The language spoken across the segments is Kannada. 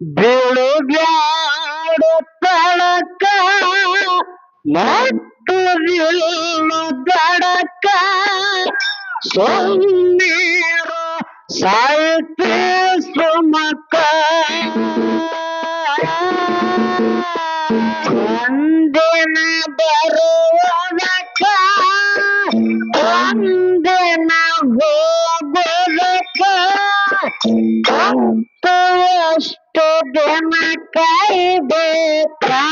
ಬೀಳು ಬ್ಯಾಡ ತಳಕ ಮತ್ತು ದಡಕ ಸೊನ್ನೀರು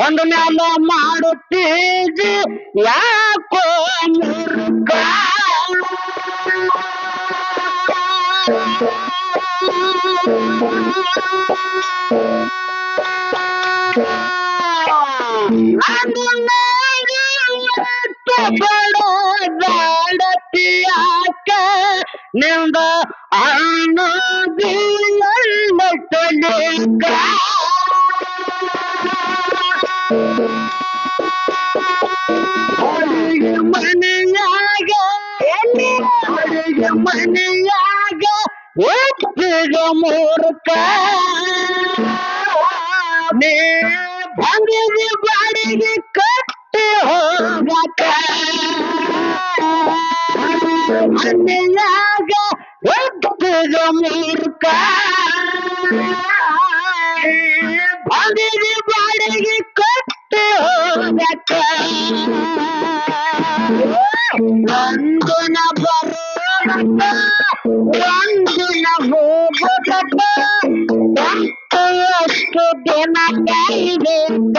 ಒಂದು ಮ್ಯಾಲ ಮಾಡುತ್ತೀಜಿ ಯಾಕೋ ಮುರುಕ ಅದು ಬಡದಾಡತಿಯಾಕ ನಿಂದ ಅನ್ನೋದಿಲ್ಲ ಹೋಗಕ ಮನೆಯಾಗ ಒಪ್ಪಿಗ ಮೂರ್ಖ ಬಂದಿಗೆ ಬಾಡಿಗೆ ಕಟ್ಟಿ ಹೋಗಕ ಒಂದಿನ ಬರೋದಕ್ಕ ಒಂದಿನ ಹೋಗೋದಕ್ಕ ಮತ್ತು ಎಷ್ಟು ದಿನ ಕಾಯ್ಬೇಕ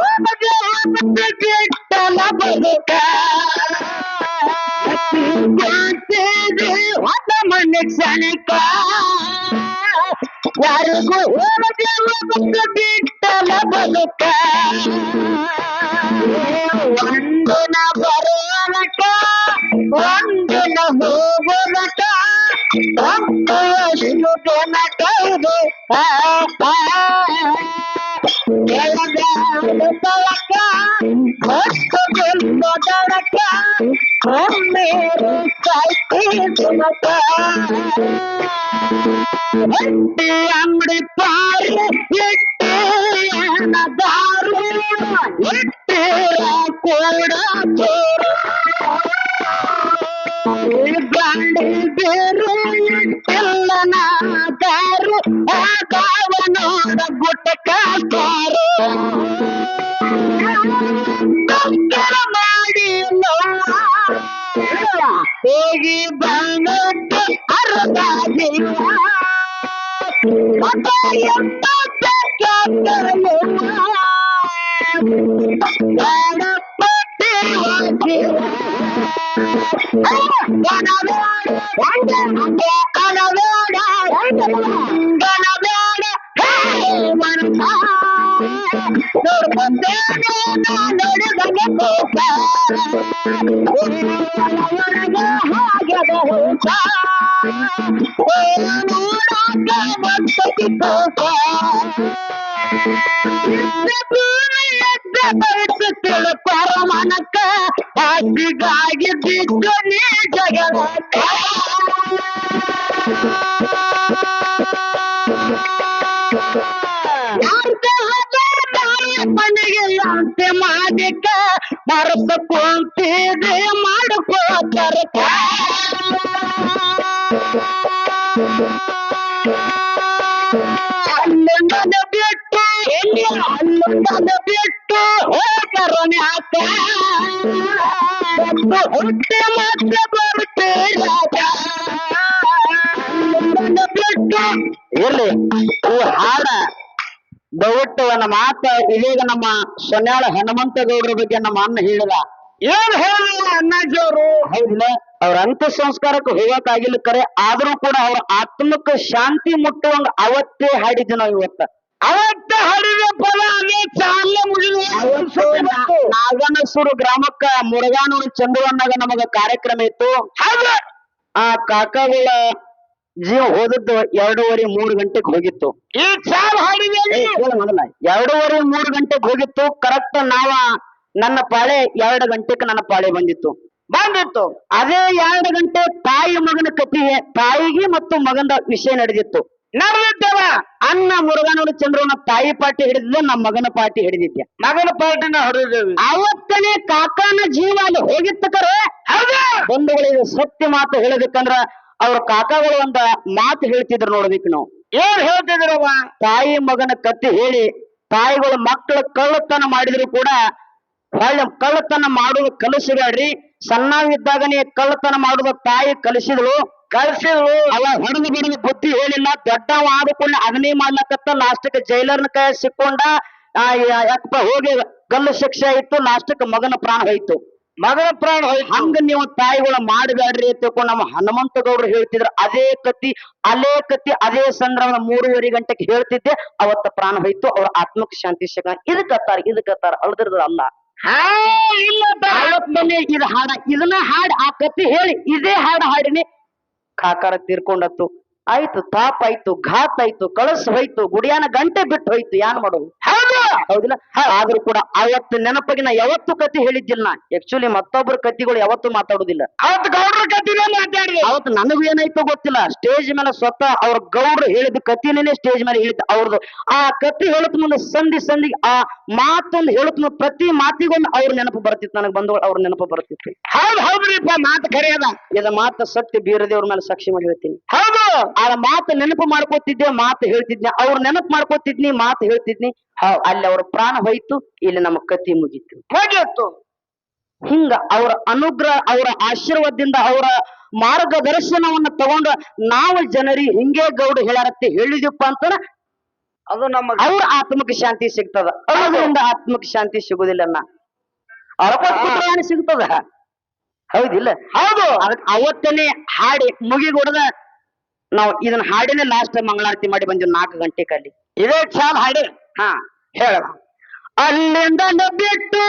ಯಾರಿಗೂ ಹೋಗದೆ ಹೋಗುತ್ತೆ ಬಿಟ್ಟಲ ಬದುಕ ಕೊಡ್ತೀವಿ ಅದ ಮನೆ ಕ್ಷಣಿಕ ಯಾರಿಗೂ ಹೋಗದೆ ಹೋಗುತ್ತೆ ಬಿಟ್ಟಲ ಬದುಕ ಒಂದಿನ ಬರೋಣಕ ಒಂದಿನ ಹೋಗೋಣಕ ಒಂದು ಎಷ್ಟು ದಿನ ಕೈದು मेरे அம்படி பாரு எட்டு தாரு எட்டு கூட பேரு. எட்டு தாரு Oh, ಮತ್ತೊಂದು ತೋಕ ತಿಳ್ಕೊರ ಮನಕ್ಕ ಹಸಿಗಾಗಿ ಬಿದ್ದು ನೀ ಜಗಳಕ್ಕ ಮನೆಗೆ ಅಂತೆ ಮಾಡಿಕ ಮರಸ ಎಲ್ಲಿ ಈ ಹಾಡ. ದಯವಿಟ್ಟು ನನ್ನ ಮಾತ ಇದೀಗ ನಮ್ಮ ಸೊನ್ಯಾಳ ಹನುಮಂತಗೌಡರ ಬಗ್ಗೆ ನಮ್ಮ ಅಣ್ಣ ಹೇಳಿದ. ಏನ್ ಹೇಳಿಲ್ಲ ಅಣ್ಣಾಜಿಯವರು? ಹೌದಿಲ್ಲ. ಅವ್ರ ಅಂತ್ಯ ಸಂಸ್ಕಾರಕ್ಕೆ ಹೋಗಕ್ಕಾಗಿಲ್ಲ ಕರೆ. ಆದ್ರೂ ಕೂಡ ಅವ್ರ ಆತ್ಮಕ್ಕ ಶಾಂತಿ ಮುಟ್ಟುವಂಗ ಅವತ್ತೇ ಹಾಡಿದ್ವಿ ನಾವು ಇವತ್ತ. ಅವತ್ತ ಹಾಡಿದ ಪದ ಅದೇ ನಾಗನಸೂರು ಗ್ರಾಮಕ್ಕ ಮುರುಗಾನೂರು ಚಂದ್ರವನ್ನಾಗ ನಮಗ ಕಾರ್ಯಕ್ರಮ ಇತ್ತು. ಆ ಕಾಕಾಗಳ ಜೀವ ಹೋದದ್ದು ಎರಡೂವರೆ ಮೂರು ಗಂಟೆಗೆ ಹೋಗಿತ್ತು. ಈ ಚಾಲ್ ಹಾಡಿದೆ ಎರಡೂವರೆ ಮೂರು ಗಂಟೆಗೆ ಹೋಗಿತ್ತು. ಕರೆಕ್ಟ್ ನಾವ ನನ್ನ ಪಾಳೆ ಎರಡು ಗಂಟೆಗೆ ನನ್ನ ಪಾಳೆ ಬಂದಿತ್ತು. ಬಂದಿತ್ತು. ಅದೇ ಎರಡು ಗಂಟೆ ತಾಯಿ ಮಗನ ಕಥೆ ತಾಯಿಗೆ ಮತ್ತು ಮಗನ ವಿಷಯ ನಡೆದಿತ್ತು. ನಡೆದಿದ್ದೇವ ಅನ್ನ ಮುರುಗನೂರು ಚಂದ್ರನ ತಾಯಿ ಪಾಟಿ ಹಿಡಿದಿದ್ದೆ ನಮ್ಮ ಮಗನ ಪಾಟಿ ಹಿಡಿದಿದ್ದೆ. ಮಗನ ಪಾಟಿನ ಹೊಡೆದೇವಿ ಅವತ್ತನೇ ಕಾಕನ ಜೀವ ಅಲ್ಲಿ ಹೋಗಿತ್ತಕರೆ ಬಂಧುಗಳಿಗೆ ಸತ್ಯ ಮಾತು ಹೇಳಬೇಕಂದ್ರ ಅವ್ರ ಕಾಕಾಗಳು ಒಂದ ಮಾತು ಹೇಳ್ತಿದ್ರು ನೋಡ್ಬೇಕು ನಾವು. ಏನ್ ಹೇಳ್ತಿದ್ರವ ತಾಯಿ ಮಗನ ಕತ್ತಿ ಹೇಳಿ ತಾಯಿಗಳು ಮಕ್ಕಳ ಕಳ್ಳತನ ಮಾಡಿದ್ರು ಕೂಡ ಹೊಳ್ಳಿ ಕಳ್ಳತನ ಮಾಡುದು ಕಲಿಸಬೇಡ್ರಿ ಸಣ್ಣವಿದ್ದಾಗನೇ ಕಳ್ಳತನ ಮಾಡುದ ತಾಯಿ ಕಲಿಸಿದ್ಳು. ಕಲಿಸಿದ್ಳು. ಅವ ಹೊಡೆದು ಬಿಡದು ಬುದ್ಧಿ ಹೇಳಿಲ್ಲ ದೊಡ್ಡವ ಆದುಕೊಂಡು ಅಗ್ನಿ ಮಾಡ್ಲಕತ್ತ ಲಾಸ್ಟ್ಗೆ ಜೈಲರ್ನ ಕೈ ಸಿಕ್ಕೊಂಡ ಯಾಕಪ್ಪ ಹೋಗಿ ಗಲ್ಲು ಶಿಕ್ಷೆ ಆಯ್ತು ಲಾಸ್ಟ್ಗೆ ಮಗನ ಪ್ರಾಣ ಹೋಯ್ತು. ಮಗನ ಪ್ರಾಣ ಹೋಯ್ತು. ಹಂಗ ನೀವು ತಾಯಿಗಳ ಮಾಡಬೇಡ್ರಿ ತಿಳ್ಕೊಂಡು ನಮ್ಮ ಹನುಮಂತ ಗೌಡ್ರು ಹೇಳ್ತಿದ್ರು. ಅದೇ ಕತಿ ಅದೇ ಕತಿ ಅದೇ ಸಂದರ್ಭ ಮೂರುವರೆ ಗಂಟೆಗೆ ಹೇಳ್ತಿದ್ದೆ. ಅವತ್ತ ಪ್ರಾಣ ಹೋಯ್ತು. ಅವ್ರ ಆತ್ಮಕ್ಕೆ ಶಾಂತಿ ಸಿಗ ಇದಕ್ಕತ್ತಾರ ಇದಕ್ಕತ್ತಾರ ಅಳದಿರ್ದಲ್ಲ ಅವತ್ತನೇ ಇದು ಹಾಡ. ಇದನ್ನ ಹಾಡ್ ಆ ಕತ್ತಿ ಹೇಳಿ. ಇದೇ ಹಾಡು ಹಾಡಿನಿ. ಕಾಕಾರ ತೀರ್ಕೊಂಡತ್ತು. ಆಯ್ತು ತಾಪ ಆಯ್ತು ಘಾತ್ ಆಯ್ತು ಕಳಸ್ ಹೋಯ್ತು ಗುಡಿಯಾನ ಗಂಟೆ ಬಿಟ್ಟು ಹೋಯ್ತು ಯಾನ್ ಮಾಡೋದು? ಹೌದಿಲ್ಲ? ಆದ್ರೂ ಕೂಡ ಅವತ್ತು ನೆನಪಗಿನ ಯಾವತ್ತು ಕತಿ ಹೇಳಿದ್ದಿಲ್ಲ ನಾ. ಆಕ್ಚುಲಿ ಮತ್ತೊಬ್ಬರ ಕತಿಗಳು ಯಾವತ್ತು ಮಾತಾಡುದಿಲ್ಲ. ಅವತ್ತು ಗೌಡ್ರ ಕತಿನೇ ಮಾತಾಡಿದೆ. ಅವತ್ತು ನನಗೂ ಏನಾಯ್ತು ಗೊತ್ತಿಲ್ಲ. ಸ್ಟೇಜ್ ಮೇಲೆ ಸ್ವತಃ ಅವ್ರ ಗೌಡ್ರು ಹೇಳಿದ ಕತಿನೇ ಸ್ಟೇಜ್ ಮೇಲೆ ಹೇಳಿದ್ದ ಅವ್ರದ್ದು ಆ ಕತಿ ಹೇಳತ್ ಮುಂದೆ ಸಂಧಿ ಸಂಧಿ ಆ ಮಾತೊಂದು ಹೇಳತ್ ಮುಂದೆ ಪ್ರತಿ ಮಾತಿಗೊಂದು ಅವ್ರ ನೆನಪು ಬರ್ತಿತ್ತು. ನನಗೆ ಬಂದು ಅವ್ರ ನೆನಪು ಬರ್ತಿತ್ತು. ಹೌದು ಹೌದ್ರಿಪ್ಪ ಮಾತು ಕರೆಯದ. ಇದ ಮಾತು ಸತ್ಯ ಬೀರದೇವ್ರ ಮೇಲೆ ಸಾಕ್ಷಿ ಮಾಡಿ ಹೇಳ್ತೀನಿ. ಹೌದು! ಆ ಮಾತು ನೆನಪು ಮಾಡ್ಕೋತಿದ್ದೆ ಮಾತು ಹೇಳ್ತಿದ್ನಿ. ಅವ್ರ ನೆನಪು ಮಾಡ್ಕೋತಿದ್ನಿ ಮಾತು ಹೇಳ್ತಿದ್ನಿ. ಅಲ್ಲಿ ಅವ್ರ ಪ್ರಾಣ ಹೋಯ್ತು ಇಲ್ಲಿ ನಮ್ಮ ಕತಿ ಮುಗಿತು. ಹೋಗಿತ್ತು ಹಿಂಗ ಅವರ ಅನುಗ್ರಹ ಅವರ ಆಶೀರ್ವಾದದಿಂದ ಅವರ ಮಾರ್ಗದರ್ಶನವನ್ನ ತಗೊಂಡ ನಾವು ಜನರಿ ಹಿಂಗೇ ಗೌಡ ಹೇಳಾರತ್ತೆ ಹೇಳಿದಪ್ಪ ಅಂತ ಅದು ನಮ್ಮ ಅವ್ರ ಆತ್ಮಕ ಶಾಂತಿ ಸಿಗ್ತದ. ಅದರಿಂದ ಆತ್ಮಕ ಶಾಂತಿ ಸಿಗುದಿಲ್ಲ ಸಿಗ್ತದ? ಹೌದಿಲ್ಲ. ಹೌದು. ಅದಕ್ಕೆ ಅವತ್ತನೇ ಹಾಡಿ ಮುಗಿಗೊಡದ ನಾವು ಇದನ್ನ ಹಾಡಿನೇ ಲಾಸ್ಟ್ ಮಂಗಳಾರತಿ ಮಾಡಿ ಬಂದಿವಿ ನಾಲ್ಕು ಗಂಟೆ ಕಲ್ಲಿ ಇದೇ ಚಾಲ್ ಹಾಡಿ. ಹಾ ಹೇಳ. ಅಲ್ಲಿಂದ ಬಿಟ್ಟು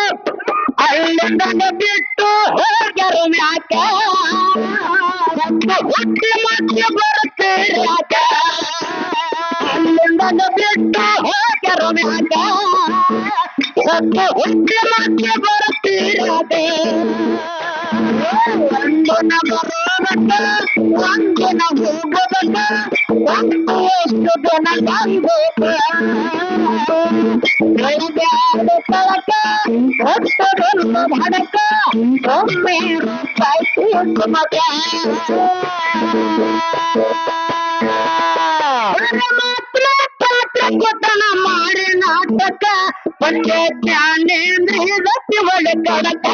ಅಲ್ಲಿಂದ ಬಿಟ್ಟು ಹೋಗ್ಯಾರ ಮ್ಯಾಕ? ಹುಟ್ಟಿ ಮತ್ತೆ ಬರ್ತೀರ್ಯಾಕ ಅಲ್ಲಿಂದ ಬಿಟ್ಟು ಹೋಗ್ಯಾರ ಮ್ಯಾಕ? ಸತ್ತು ಹುಟ್ಟಿ ಮತ್ತೆ ಬರ್ತೀರ್ಯಾಕ ಒಂದಿನ ಬರೋದಕ್ಕ ಒಂದಿನ ಹೋಗೋದಕ್ಕ ಒಂದು ಎಷ್ಟು ದಿನ ಬಂದೋಕ ಬೆಳಗಾದ ತಳಕ ಹೊತ್ತದೊಂದು ಭಡಕ ಒಮ್ಮೆ ರೂಪಾಯಿ ಮಗ ಪರಮಾತ್ಮ ಪಾತ್ರ ಕೊಟ್ಟನ ಮಾಡಿ ನಾಟಕ ಪಂಚ ಜ್ಞಾನೇಂದ್ರ ಒಳ್ಳೆ ಕಡಕ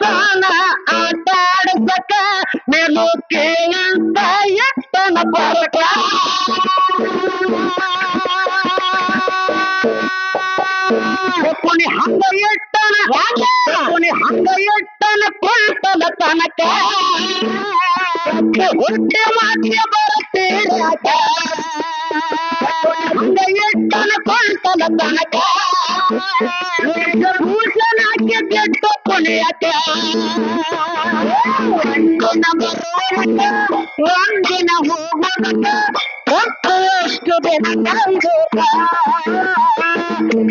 ತಾನ ಆಟ ಆಡ್ಸಕ ಮೇಲು ಕೇಳಂತ ಎತ್ತನ ಬರಕ ಕೊನಿ ಹಂಗ ಎಟ್ಟನ ಕೊನಿ ಹಂಗ ಎಟ್ಟನ ಕೊಂಟಲ ತನಕ ಹುಟ್ಟಿ ಮಾತ್ರ ಭೂಷಣಕ್ಕೆ ಬೆಟ್ಟ ಕೊನೆಯಕ ಒಂದಿನ ಬರೋಣಕ ಒಂದಿನ ಹೋಗೋಣಕ ಎಷ್ಟು ದಿನ ಕಾಯ್ಬೇಕ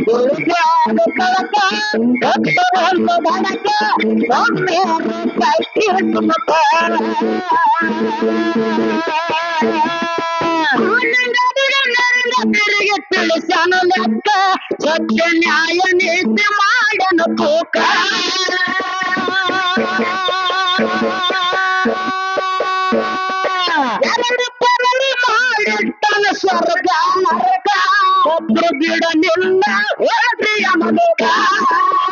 ದುರ್ಗಾದ ಕಳಕ ಭಕ್ತರಂತ ಬಡಕ ಒಮ್ಮೆ ರೂಪಾಯಿ ತಿರುಗಿ ಲೆಕ್ಕ ಸತ್ಯ ನ್ಯಾಯ ನೀತಿ ಮಾಡನ ತೂಕ ಎರಡು ಪರಲಿ ಮಾಡಿಟ್ಟನ ಸ್ವರ್ಗ, ನರಕ. ಒಬ್ರು ಗಿಡ ನಿನ್ನ ಅಮಲೋಕ ಏನ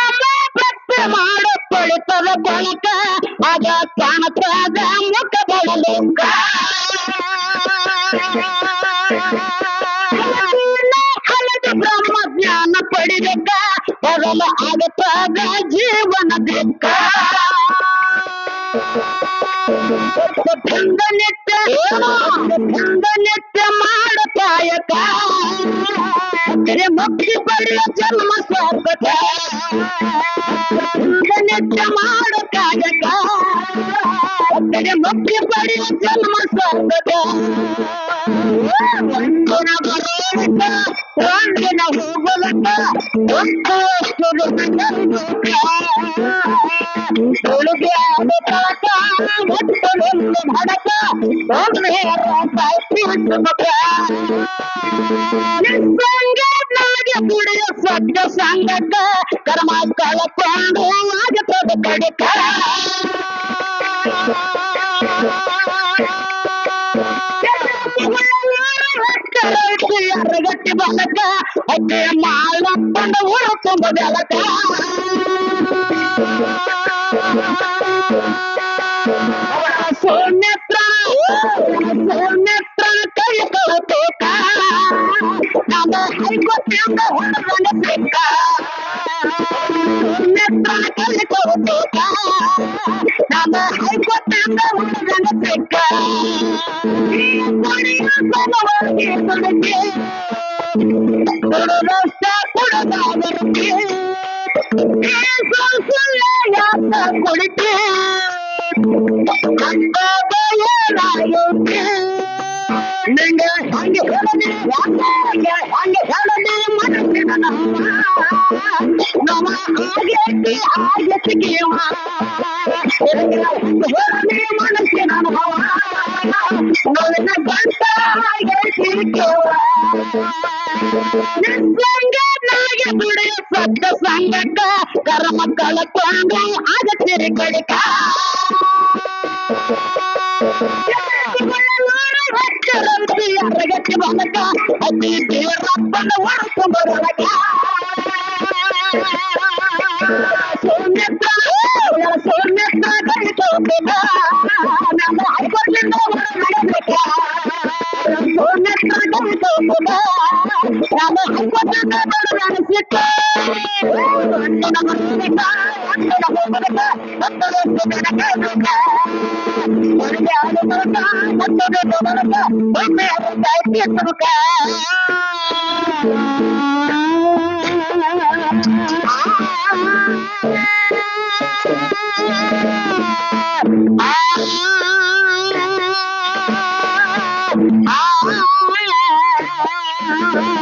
ಬಳಕ ಅದ ಕಾಣತಾದ ಮುಖ ಬಡಲುಕ ಹಲದ ಬ್ರಹ್ಮ ಜ್ಞಾನ ಪಡಿಬೇಕ. ಬದಲ ಆಗತಾದ ಜೀವನ ದುಃಖ ಗಂಧ ನಿತ್ಯ ಗಂಧ ನಿತ್ಯ ಮಾಡ ಕಾಯಕ ಅರೆ ಮುಕ್ತಿ ಪಡೆಯ ಜನ್ಮ ಸಾರ್ಥಕ ಗಂಧ ನಿತ್ಯ ಮಾಡ ಕಾಯಕ ಅರೆ ಮುಕ್ತಿ ಪಡೆಯ ಜನ್ಮ ಸಾರ್ಥಕ ಒಂದಿನ ಬರೋಣಕ ಒಂದಿನ ಹೋಗಲಕ ಒಂದಷ್ಟು ಉಳಿಗೆ ಆಗತಾಕ ಒಟ್ಟೊಂದು ಭಡಕ ಒಮ್ಮೆ ರೂಪಾಯಿ ತೀರ್ಸುಮಕ ನಿಸ್ಸಂಗ ನನಗೆ ದುಡಿಯ ಸದ್ದ ಸಂಗಕ್ಕ ಕರ್ಮ ಕಳಕೊಂಡು ಆಗತದ ಕಡಿಕ ಅರಗಟ್ಟಿ ಬಲಕ ಅಜ್ಜೆ ಮಾಳಪ್ಪನ ಊರ ತುಂಬ ಬೆಲಕ ಸೋನ್ಯತ್ರ ಸೋನ್ಯತ್ರ ಕೈ ಕಳತೇಕ down the, I go down the one on the finger. நாம ஹைகோ தாங்க உணர்ந்த நீங்க அங்க கேளுங்க வாங்க அங்க கேளுங்க நம்ம ஆகட்டி ஆகட்டிக்கேவா மனசு நான் பண்ட நாயனுடைய சப்த சங்கட்ட கரமக்களை கொண்டு அகத்திருக்கடிக்கா ఎరగచ్చి వనక అది రప్పన వరకు మరొక సోన్యత్ర సోన్యత్ర కలితో పిదా నమ్మ Ah